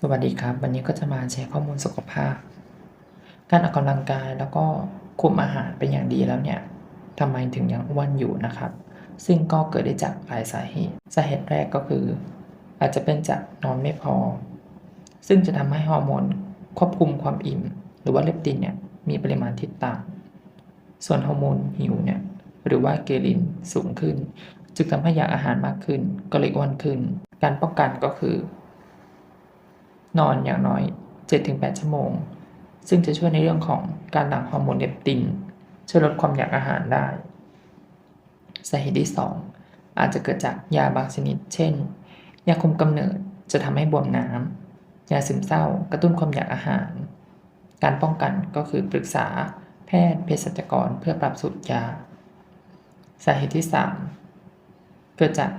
สวัสดีครับ วันนี้ก็จะมาแชร์ข้อมูลสุขภาพ การออกกำลังกายแล้วก็คุมอาหารเป็นอย่างดีแล้วเนี่ยทำไมถึงยังอ้วนอยู่นะครับ ซึ่งก็เกิดได้จากหลายสาเหตุ สาเหตุแรกก็คือ อาจจะเป็นจากนอนไม่พอ ซึ่งจะทำให้ฮอร์โมนควบคุมความอิ่ม หรือว่าเลปตินเนี่ยมีปริมาณที่ต่ำส่วนฮอร์โมนหิวเนี่ยหรือว่าเกลินสูงขึ้น จึงทำให้อยากอาหารมากขึ้นก็เลยอ้วนขึ้น การป้องกันก็คือ นอนอย่างน้อย 7-8 ชั่วโมง ซึ่งจะช่วยในเรื่องของการหลั่งฮอร์โมนเลปติน ช่วยลดความอยากอาหารได้ สาเหตุที่ 2 อาจจะเกิดจากยาบางชนิด เช่น ยาคุมกำเนิดจะทำให้บวมน้ำยาซึมเศร้ากระตุ้นความอยากอาหาร การป้องกันก็คือปรึกษาแพทย์เภสัชกรเพื่อปรับสูตรยา สาเหตุที่ 3 เกิดจาก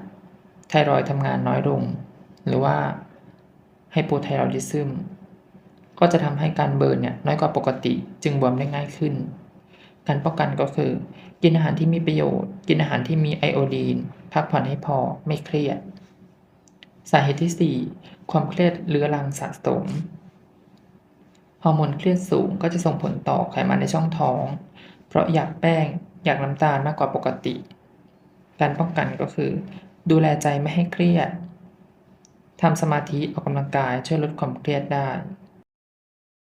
ไทรอยทำงานน้อยลง หรือว่า ไฮโปไทรอยดิซึมก็จะทำให้การเบิร์นเนี่ยน้อยกว่าปกติจึงบวมได้ง่ายขึ้น การป้องกันก็คือ กินอาหารที่มีประโยชน์ กินอาหารที่มีไอโอดีน พักผ่อนให้พอไม่เครียด สาเหตุที่ 4 ความเครียดเรื้อรังสะสม ฮอร์โมนเครียดสูงก็จะส่งผลต่อไขมันในช่องท้อง เพราะอยากแป้งอยากน้ำตาลมากกว่าปกติ การป้องกันก็คือ ดูแลใจไม่ให้เครียด ทำสมาธิออกกำลังกายช่วยลดความเครียดได้